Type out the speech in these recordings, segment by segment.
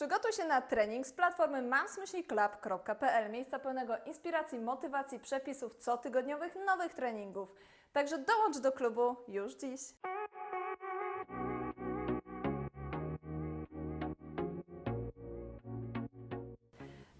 Przygotuj się na trening z platformy mamsmyślniklub.pl, miejsca pełnego inspiracji, motywacji, przepisów, cotygodniowych nowych treningów. Także dołącz do klubu już dziś.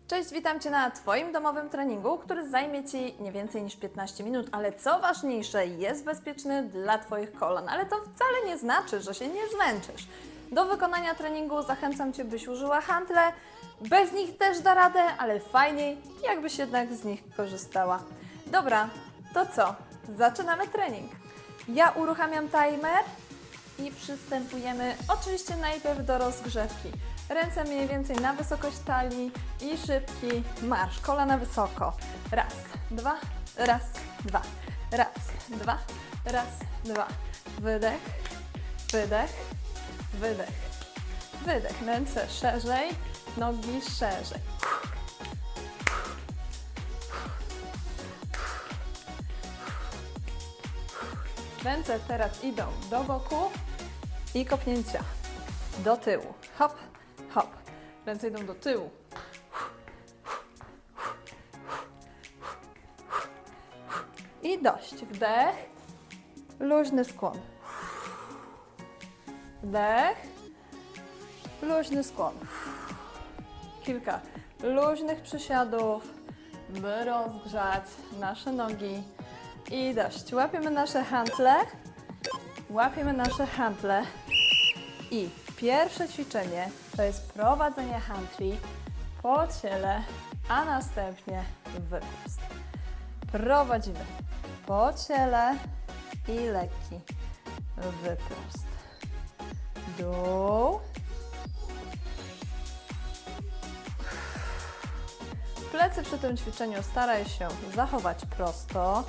Cześć, witam Cię na Twoim domowym treningu, który zajmie Ci nie więcej niż 15 minut, ale co ważniejsze, jest bezpieczny dla Twoich kolan. Ale to wcale nie znaczy, że się nie zmęczysz. Do wykonania treningu zachęcam Cię, byś użyła hantle. Bez nich też da radę, ale fajniej, jakbyś jednak z nich korzystała. Dobra, to co? Zaczynamy trening. Ja uruchamiam timer i przystępujemy oczywiście najpierw do rozgrzewki. Ręce mniej więcej na wysokość talii i szybki marsz. Kolana wysoko. Raz, dwa, raz, dwa, raz, dwa, raz, dwa. Wydech, wydech, wydech, wydech. Ręce szerzej, nogi szerzej. Ręce teraz idą do boku i kopnięcia do tyłu. Hop, hop. Ręce idą do tyłu. I dość. Wdech. Luźny skłon. Wdech. Luźny skłon. Kilka luźnych przysiadów, by rozgrzać nasze nogi. I dość. Łapiemy nasze hantle. Łapiemy nasze hantle. I pierwsze ćwiczenie to jest prowadzenie hantli po ciele, a następnie wyprost. Prowadzimy po ciele i lekki wyprost. Dół. Plecy przy tym ćwiczeniu staraj się zachować prosto.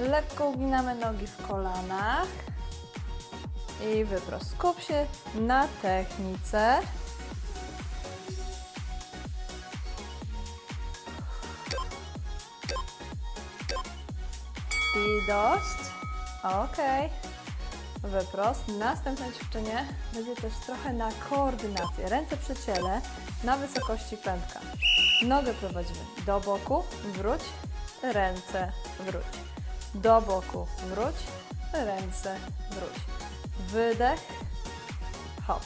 Lekko uginamy nogi w kolanach i wyprost. Skup się na technice. I dość. Ok. Wyprost. Następne ćwiczenie będzie też trochę na koordynację. Ręce przy ciele na wysokości pępka. Nogę prowadzimy do boku, wróć, ręce, wróć. Do boku, wróć, ręce, wróć. Wydech, hop.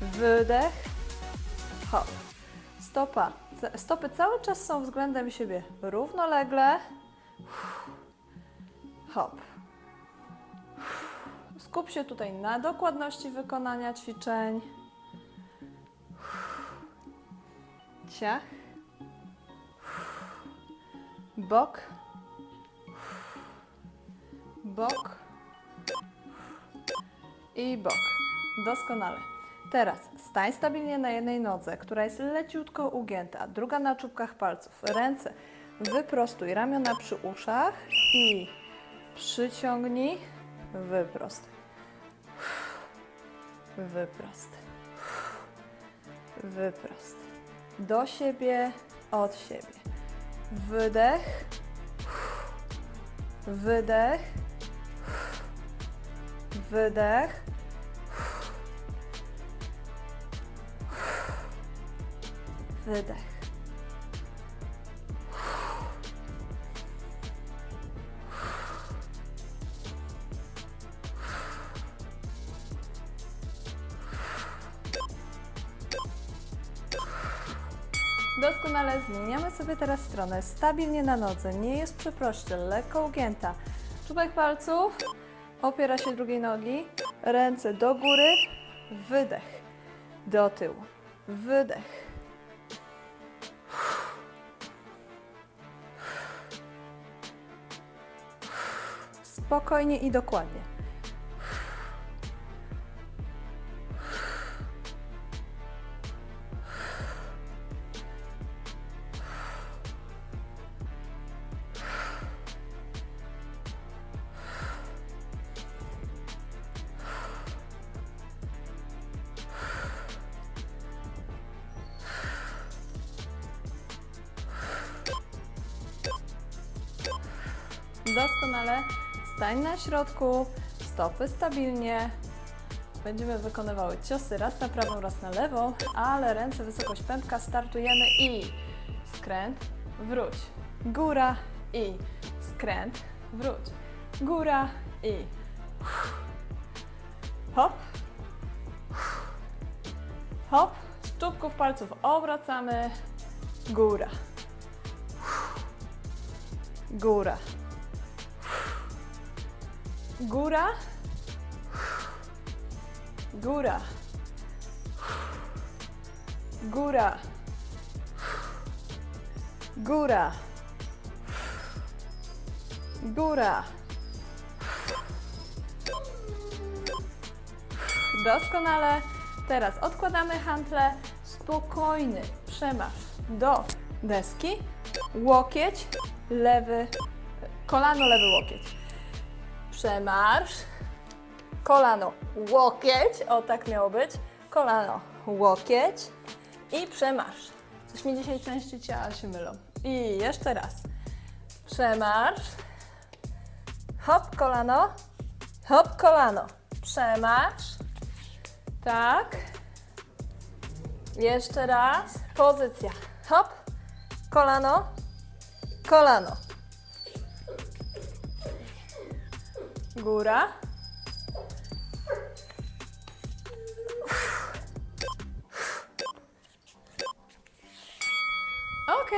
Wydech, hop. Stopa. Stopy cały czas są względem siebie równolegle. Hop. Skup się tutaj na dokładności wykonania ćwiczeń. Ciach. Bok. Bok i bok. Doskonale. Teraz stań stabilnie na jednej nodze, która jest leciutko ugięta, druga na czubkach palców. Ręce wyprostuj, ramiona przy uszach i przyciągnij, wyprost. Wyprost. Wyprost. Do siebie, od siebie. Wydech. Wydech. Wydech. Wydech. Doskonale zmieniamy sobie teraz stronę. Stabilnie na nodze, nie jest przy proście, lekko ugięta. Czubek palców opiera się drugiej nogi, ręce do góry, wydech, do tyłu, wydech. Spokojnie i dokładnie. Doskonale. Stań na środku, stopy stabilnie. Będziemy wykonywały ciosy raz na prawą, raz na lewą, ale ręce wysokość pępka, startujemy i skręt, wróć, góra i skręt, wróć, góra i hop, hop, z czubków palców obracamy, góra, góra, góra, góra, góra, góra, góra. Doskonale. Teraz odkładamy hantle. Spokojny przemarsz do deski. Łokieć, lewy, kolano, lewy łokieć. Przemarsz. Kolano, łokieć. O, tak miało być. Kolano, łokieć. I przemarsz. Coś mi dzisiaj części ciała się mylą. I jeszcze raz. Przemarsz. Hop, kolano. Hop, kolano. Przemarsz. Tak. Jeszcze raz. Pozycja. Hop. Kolano. Kolano. Góra. Ok,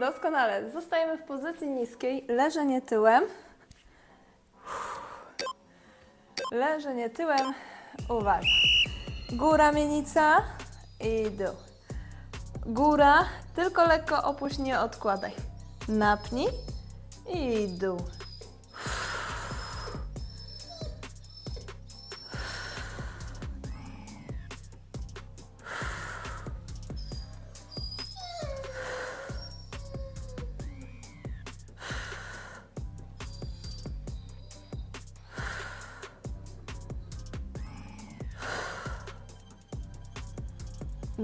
doskonale. Zostajemy w pozycji niskiej. Leżenie tyłem. Leżenie tyłem. Uwaga. Góra mienica i dół. Góra, tylko lekko opuść, nie odkładaj. Napnij i dół.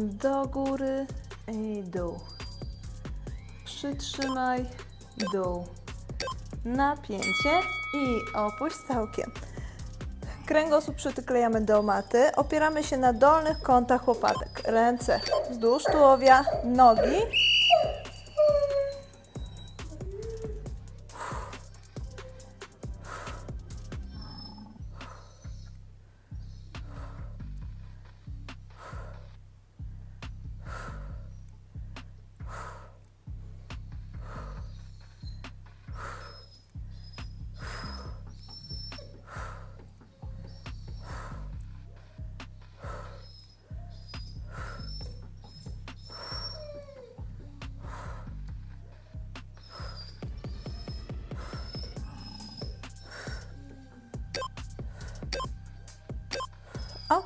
Do góry i dół. Przytrzymaj dół. Napięcie i opuść całkiem. Kręgosłup przyklejamy do maty. Opieramy się na dolnych kątach łopatek. Ręce wzdłuż tułowia, nogi.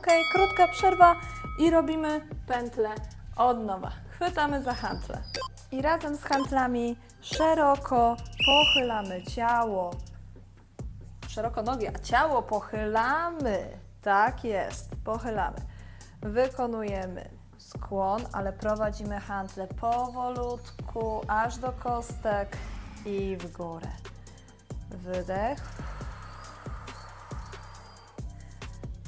Ok, krótka przerwa i robimy pętlę od nowa. Chwytamy za hantle i razem z hantlami szeroko pochylamy ciało. Szeroko nogi, a ciało pochylamy. Tak jest, pochylamy. Wykonujemy skłon, ale prowadzimy hantle powolutku, aż do kostek i w górę. Wydech.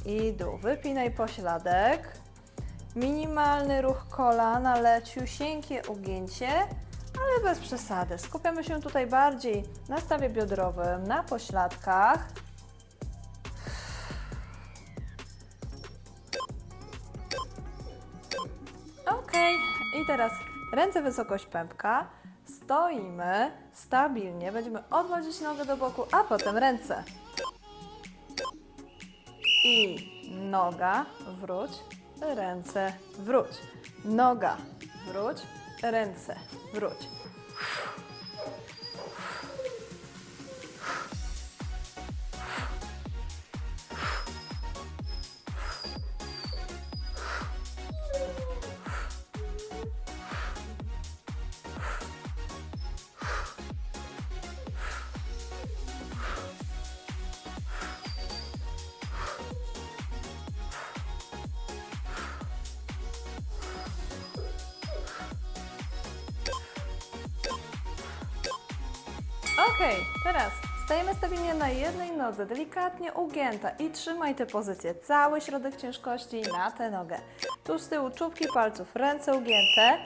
I dół. Wypinaj pośladek. Minimalny ruch kolana, leciusieńkie ugięcie, ale bez przesady. Skupiamy się tutaj bardziej na stawie biodrowym, na pośladkach. Ok, i teraz ręce wysokość pępka. Stoimy stabilnie, będziemy odwodzić nogę do boku, a potem ręce i noga, wróć, ręce, wróć. Noga, wróć, ręce, wróć. Ok, teraz Stajemy stabilnie na jednej nodze, delikatnie ugięta i trzymaj tę pozycję. Cały środek ciężkości na tę nogę. Tu z tyłu czubki palców, ręce ugięte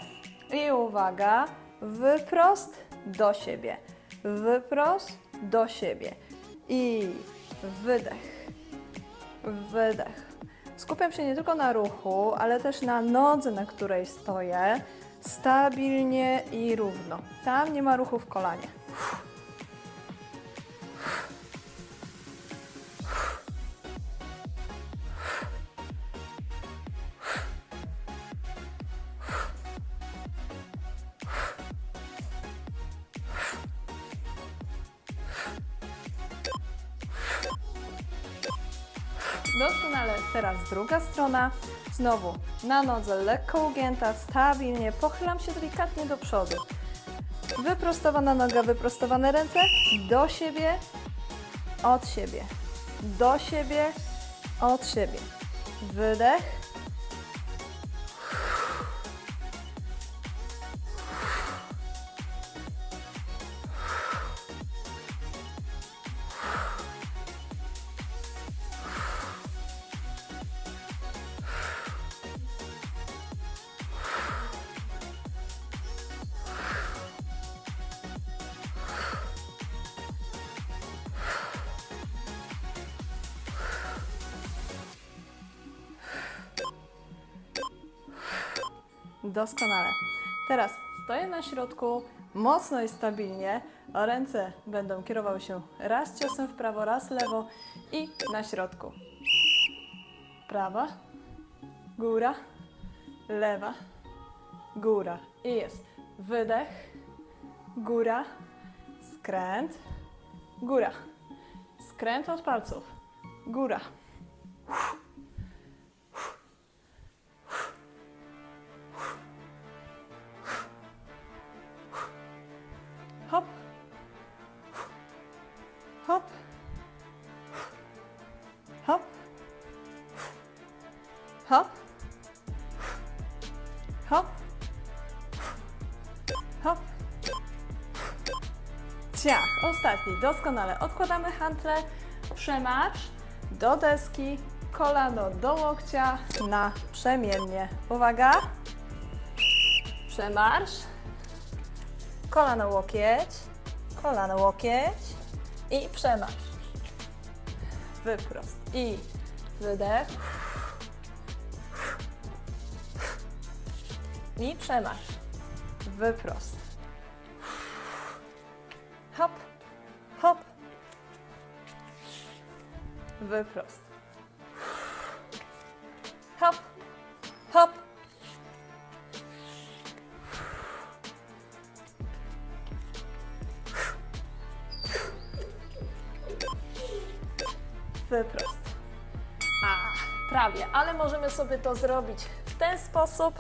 i uwaga, wyprost do siebie, wyprost do siebie i wydech, wydech. Skupiam się nie tylko na ruchu, ale też na nodze, na której stoję, stabilnie i równo. Tam nie ma ruchu w kolanie. Doskonale. Teraz druga strona. Znowu na nodze lekko ugięta, stabilnie. Pochylam się delikatnie do przodu. Wyprostowana noga, wyprostowane ręce. Do siebie, od siebie. Do siebie, od siebie. Wydech. Doskonale. Teraz stoję na środku, mocno i stabilnie. Ręce będą kierowały się raz ciosem w prawo, raz lewo i na środku. Prawa, góra, lewa, góra. I jest wydech, góra, skręt, góra. Skręt od palców, góra. Hop. Hop. Hop. Hop. Hop. Hop. Ciach. Ostatni. Doskonale. Odkładamy hantle. Przemarsz do deski. Kolano do łokcia na przemiennie. Uwaga. Przemarsz. Kolano łokieć, kolano łokieć i przemarsz. Wyprost i wydech. I przemarsz. Wyprost. Hop, hop. Wyprost. Wyprost. A, prawie, ale możemy sobie to zrobić w ten sposób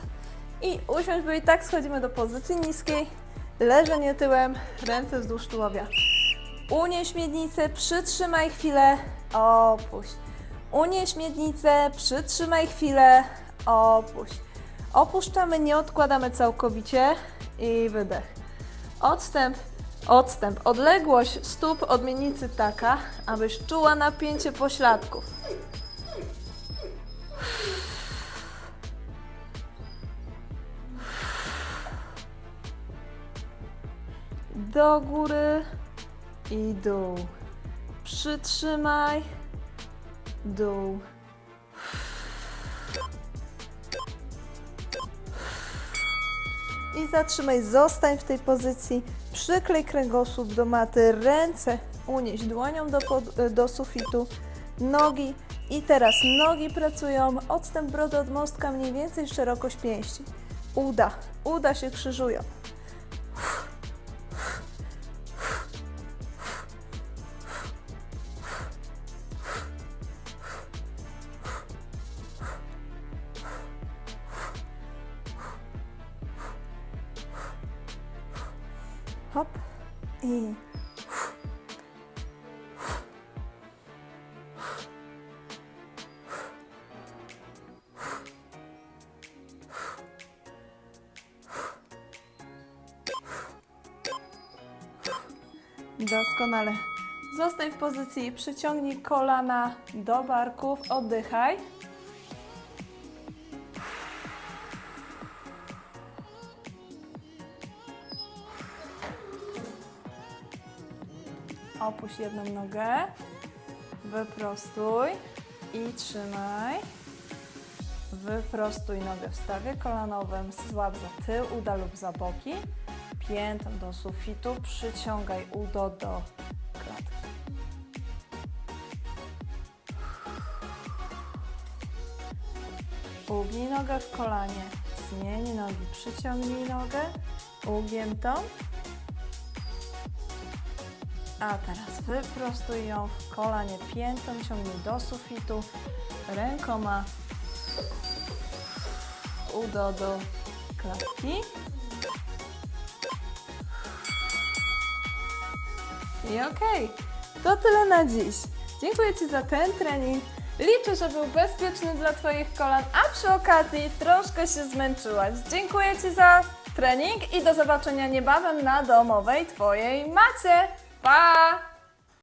i usiąść, bo i tak schodzimy do pozycji niskiej. Leżenie tyłem, ręce wzdłuż tułowia. Unieś miednicę, przytrzymaj chwilę, opuść. Unieś miednicę, przytrzymaj chwilę, opuść. Opuszczamy, nie odkładamy całkowicie i wydech. Odstęp, odstęp. Odległość stóp od miednicy taka, abyś czuła napięcie pośladków. Do góry i dół. Przytrzymaj, dół. I zatrzymaj, zostań w tej pozycji. Przyklej kręgosłup do maty, ręce unieś dłonią do, pod, do sufitu, nogi. I teraz nogi pracują, odstęp brody od mostka, mniej więcej szerokość pięści. Uda, uda się krzyżują. Doskonale. Zostań w pozycji, przyciągnij kolana do barków, oddychaj. Opuść jedną nogę, wyprostuj i trzymaj. Wyprostuj nogę w stawie kolanowym, złap za tył, uda lub za boki. Piętą do sufitu, przyciągaj udo do klatki. Ugnij nogę w kolanie, zmień nogi, przyciągnij nogę, ugiętą. A teraz wyprostuj ją w kolanie piętą, ciągnij do sufitu, rękoma udo do klatki. I okej, to tyle na dziś. Dziękuję Ci za ten trening. Liczę, że był bezpieczny dla Twoich kolan, a przy okazji troszkę się zmęczyłaś. Dziękuję Ci za trening i do zobaczenia niebawem na domowej Twojej macie. Pa!